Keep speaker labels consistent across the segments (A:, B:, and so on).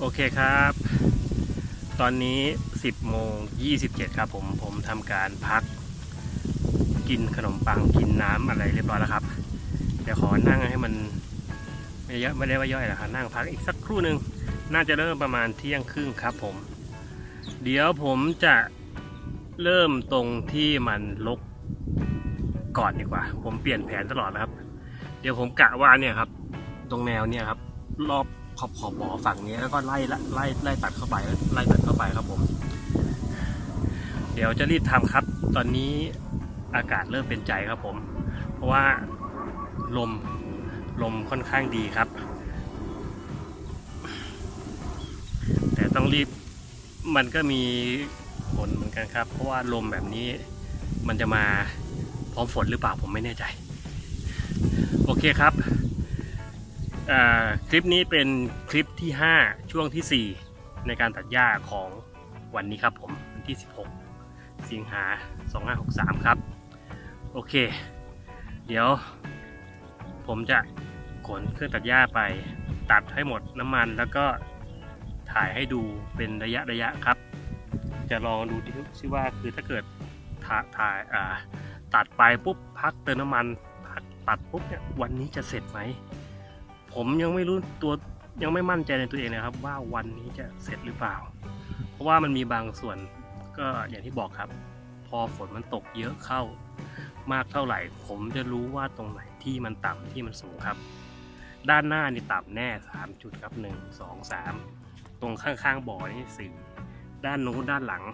A: โอเคครับ ตอนนี้ 10โมง27 ครับผม ผมทำการพัก กินขนมปังกินน้ำอะไรเรียบร้อยแล้วครับ เดี๋ยวขอนั่งให้มันไม่เยอะไม่ได้ว่าย่อยหรอกครับนั่งพักอีกสักครู่หนึ่งน่าจะเริ่มประมาณเที่ยงครึ่งครับผม เดี๋ยวผมจะเริ่มตรงที่มันลกก่อนดีกว่า ผมเปลี่ยนแผนตลอดนะครับ เดี๋ยวผมกะว่าเนี่ยครับ ตรงแนวเนี่ยครับ รอบ ขอบขอบบ่อฝั่งนี้แล้วก็ไล่ไล่ไล่ตัดเข้าไปไล่ตัดเข้าไปครับผม เดี๋ยวจะรีบทำครับ ตอนนี้อากาศเริ่มเป็นใจครับผม เพราะว่าลมลมค่อนข้างดีครับ แต่ต้องรีบมันก็มีผลเหมือนกันครับ เพราะว่าลมแบบนี้มันจะมาพร้อมฝนหรือเปล่าผมไม่แน่ใจ โอเคครับ คลิปนี้เป็นคลิปที่ 5 ช่วงทีสี่ 4 ในการตัดหญ้าของวันนี้ครับผมวันที่ 16 สิงหา 2563 ครับ โอเค เดี๋ยว ผมจะขนเครื่องตัดหญ้าไปตัดให้หมดน้ำมันแล้วก็ถ่ายให้ดูเป็นระยะระยะครับ จะลองดูดิซิว่าคือถ้าเกิดถ่ายตัดไปปุ๊บพักเติมน้ำมันพักตัดปุ๊บเนี่ยวันนี้จะเสร็จไหม ผมยังไม่รู้ตัวยังไม่มั่นใจในตัวเองนะครับ ว่าวันนี้จะเสร็จหรือเปล่า เพราะว่ามันมีบางส่วนก็อย่างที่บอกครับ พอฝนมันตกเยอะเข้า มากเท่าไหร่ ผมจะรู้ว่าตรงไหนที่มันต่ำที่มันสูงครับ ด้านหน้านี่ต่ำแน่3จุดครับ 1 2 3 ตรงข้างๆบ่อนี่สี่ด้านโน้นด้านหลัง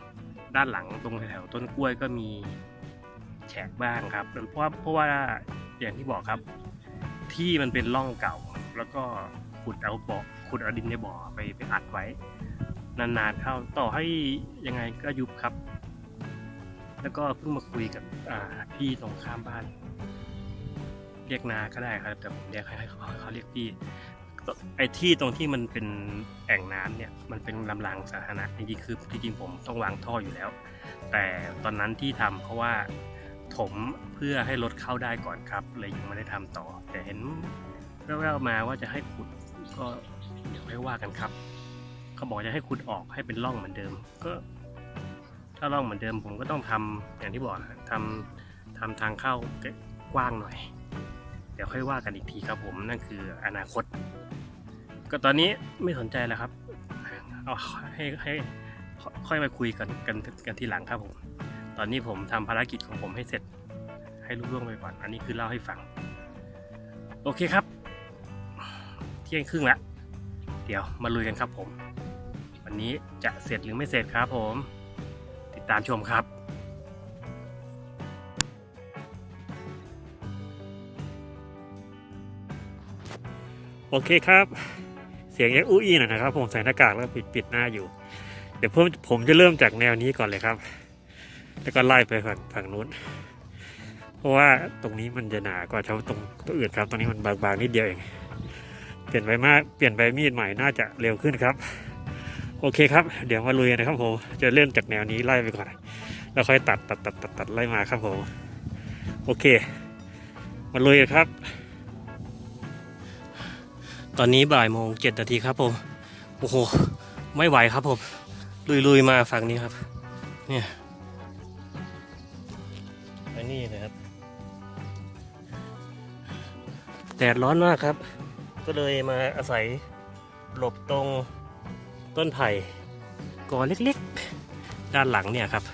A: ด้านหลังตรงแถวต้นกล้วยก็มีแฉกบ้างครับเพราะว่าเพราะว่าอย่างที่บอกครับ ที่มันเป็นร่องเก่า แล้วก็ขุดเอาบ่อขุดเอาดินในบ่อไปไปอัดไว้ นานๆเข้าต่อให้ยังไงก็ยุบครับ แล้วก็เพิ่งมาคุยกับอ่าพี่ตรงข้ามบ้าน เรียกนาก็ได้ครับ แต่ผมเรียกให้เขาเขาเรียกพี่ไอ้ที่ตรงที่มันเป็นแอ่งน้ำเนี่ย มันเป็นลำรางสาธารณะจริงๆคือจริงๆผมต้องวางท่ออยู่แล้ว แต่ตอนนั้นที่ทำเพราะว่าถมเพื่อให้รถเข้าได้ก่อนครับ เลยยังไม่ได้ทำต่อ แต่เห็น แว่วๆมาว่าจะให้ขุดก็เดี๋ยวค่อยว่ากันครับ เขาบอกจะให้ขุดออกให้เป็นร่องเหมือนเดิม ก็ ถ้าร่องเหมือนเดิมผมก็ต้องทำอย่างที่บอกนะทำทำทางเข้ากว้างหน่อย เดี๋ยวค่อยว่ากันอีกทีครับผมนั่นคืออนาคต ก็ตอนนี้ไม่สนใจแล้วครับเอาให้ให้ค่อยมาคุยกันกันกันทีหลังครับผม ตอนนี้ผมทำภารกิจของผมให้เสร็จ ให้ลุล่วงไปก่อน อันนี้คือเล่าให้ฟัง โอเคครับ เที่ยงครึ่งแล้วเดี๋ยวมาลุยกันครับผม วันนี้จะเสร็จหรือไม่เสร็จครับผม ติดตามชมครับโอเคครับ เสียงยังอู้อี้หน่อยนะครับ ผมใส่หน้ากากแล้วปิดปิดหน้าอยู่ เดี๋ยวผมผมจะเริ่มจากแนวนี้ก่อนเลยครับ แล้วก็ไล่ไปฝั่งฝั่งนู้น เพราะว่าตรงนี้มันจะหนากว่าเท่าตรงตัวอื่นครับ ตรงนี้มันบางๆนิดเดียวเอง เปลี่ยนใบมากเปลี่ยนใบมีดใหม่น่าจะเร็วขึ้นครับ โอเคครับ เดี๋ยวมาลุยกันนะครับผม จะเริ่มจากแนวนี้ไล่ไปก่อน แล้วค่อยตัดตัดตัดตัดตัดไล่มาครับผม โอเค มาลุยกันครับ ตอนนี้บ่ายโมงเจ็ดนาทีครับผม โอ้โห ไม่ไหวครับผม ลุยลุยมาฝั่งนี้ครับ เนี่ยอันนี้นะครับแดดร้อนมากครับ ก็เลยมาอาศัยหลบตรงต้นไผ่กอเล็กๆ ด้านหลังเนี่ยครับ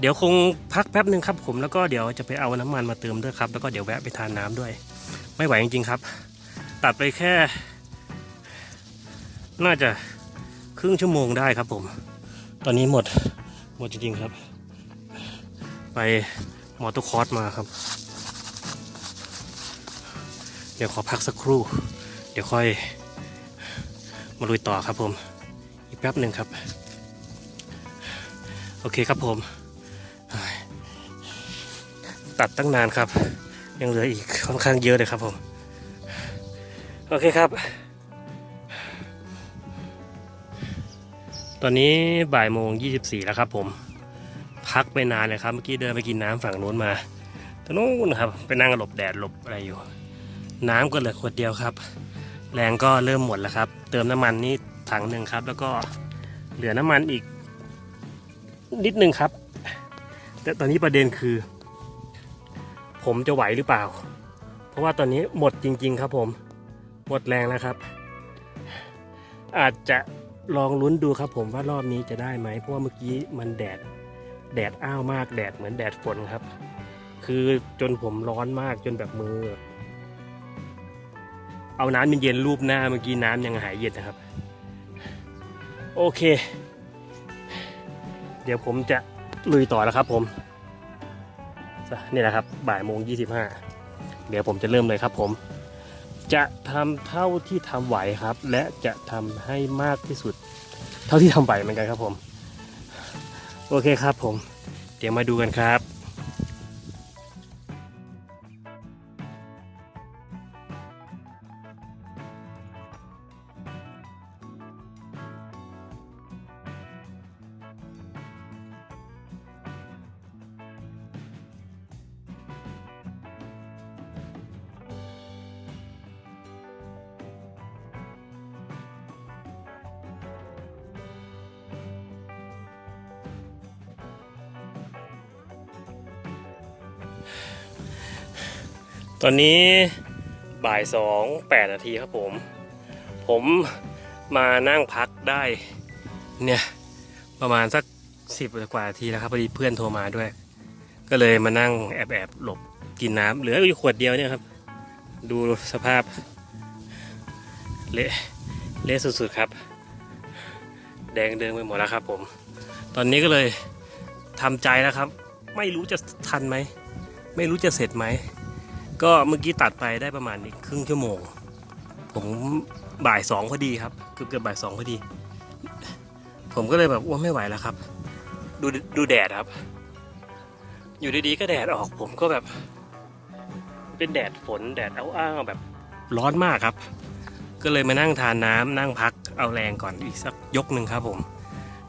A: เดี๋ยวคงพักแป๊บหนึ่งครับผมแล้วก็เดี๋ยวจะไปเอาน้ำมันมาเติมด้วยครับ แล้วก็เดี๋ยวแวะไปทานน้ำด้วย ไม่ไหวจริงๆครับ ตัดไปแค่ น่าจะครึ่งชั่วโมงได้ครับผม ตอนนี้หมดหมดจริงๆครับ ไปมอเตอร์คอร์สมาครับ เดี๋ยวขอพักสักครู่ ดี๋ยวค่อยมาลุยต่อครับผม อีกแป๊บหนึ่งครับ โอเคครับผม ตัดตั้งนานครับ ยังเหลืออีกค่อนข้างเยอะเลยครับผม โอเคครับ ตอนนี้บ่ายโมงยี่สิบสี่แล้วครับผม พักไปนานเลยครับ เมื่อกี้เดินไปกินน้ำฝั่งนู้นมาตรงนู้นครับ ไปนั่งหลบแดดหลบอะไรอยู่ น้ำก็เหลือขวดเดียวครับ แรงก็เริ่มหมดแล้วครับ เติมน้ำมันนี่ถังหนึ่งครับ แล้วก็เหลือน้ำมันอีกนิดนึงครับ แต่ตอนนี้ประเด็นคือ ผมจะไหวหรือเปล่า เพราะว่าตอนนี้หมดจริง ๆ ครับผม หมดแรงแล้วครับ อาจจะลองลุ้นดูครับผมว่ารอบนี้จะได้ไหมเพราะว่าเมื่อกี้มันแดดแดดอ้าวมากแดดเหมือนแดดฝนครับ คือจนผมร้อนมากจนแบบมือ เอาน้ำเย็นๆรูปหน้าเมื่อกี้น้ำยังหายเย็นนะครับ โอเค เดี๋ยวผมจะลุยต่อแล้วครับผมนี่แหละครับบ่ายโมงยี่สิบห้าเดี๋ยวผมจะเริ่มเลยครับผม จะทำเท่าที่ทำไหวครับ และจะทำให้มากที่สุด เท่าที่ทำไหวเหมือนกันครับผม โอเคครับผม เดี๋ยวมาดูกันครับ ตอนนี้บ่ายสองแปดนาทีครับผม ผมมานั่งพักได้ เนี่ย ประมาณสักสิบกว่านาทีแล้วครับพอดีเพื่อนโทรมาด้วย ก็เลยมานั่งแอบแอบๆหลบกินน้ำเหลืออยู่ขวดเดียวเนี่ยครับ ดูสภาพ เละเละสุดๆครับ แดงเดิงไปหมดแล้วครับผม ตอนนี้ก็เลยทำใจแล้วครับ ไม่รู้จะทันไหม ไม่รู้จะเสร็จไหม ก็เมื่อกี้ตัดไปได้ประมาณอีกครึ่งชั่วโมง ผมบ่ายสองพอดีครับเกือบเกือบบ่ายสองพอดี ผมก็เลยแบบว่าไม่ไหวแล้วครับ ดูดูแดดครับ อยู่ดีๆก็แดดออก ผมก็แบบ เป็นแดดฝนแดดอาอ้าวแบบร้อนมากครับ ก็เลยมานั่งทานน้ำนั่งพักเอาแรงก่อนอีกสักยกหนึ่งครับผม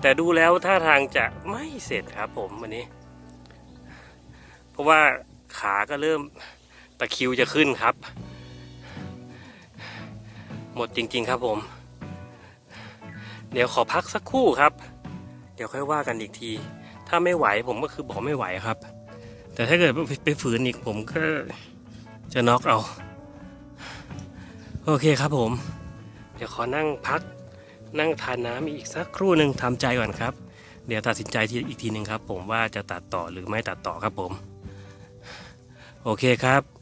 A: แต่ดูแล้วท่าทางจะไม่เสร็จครับผมวันนี้ เพราะว่า ขาก็เริ่มตะคิวจะขึ้นครับ หมดจริงๆครับผม เดี๋ยวขอพักสักครู่ครับ เดี๋ยวค่อยว่ากันอีกที ถ้าไม่ไหวผมก็คือบอกไม่ไหวครับ แต่ถ้าเกิดไปไปฝืนอีกผมก็จะน็อกเอา โอเคครับผม เดี๋ยวขอนั่งพักนั่งทานน้ำอีกสักครู่หนึ่งทำใจก่อนครับ เดี๋ยวตัดสินใจทีอีกทีหนึ่งครับ ผมว่าจะตัดต่อหรือไม่ตัดต่อครับผม โอเคครับ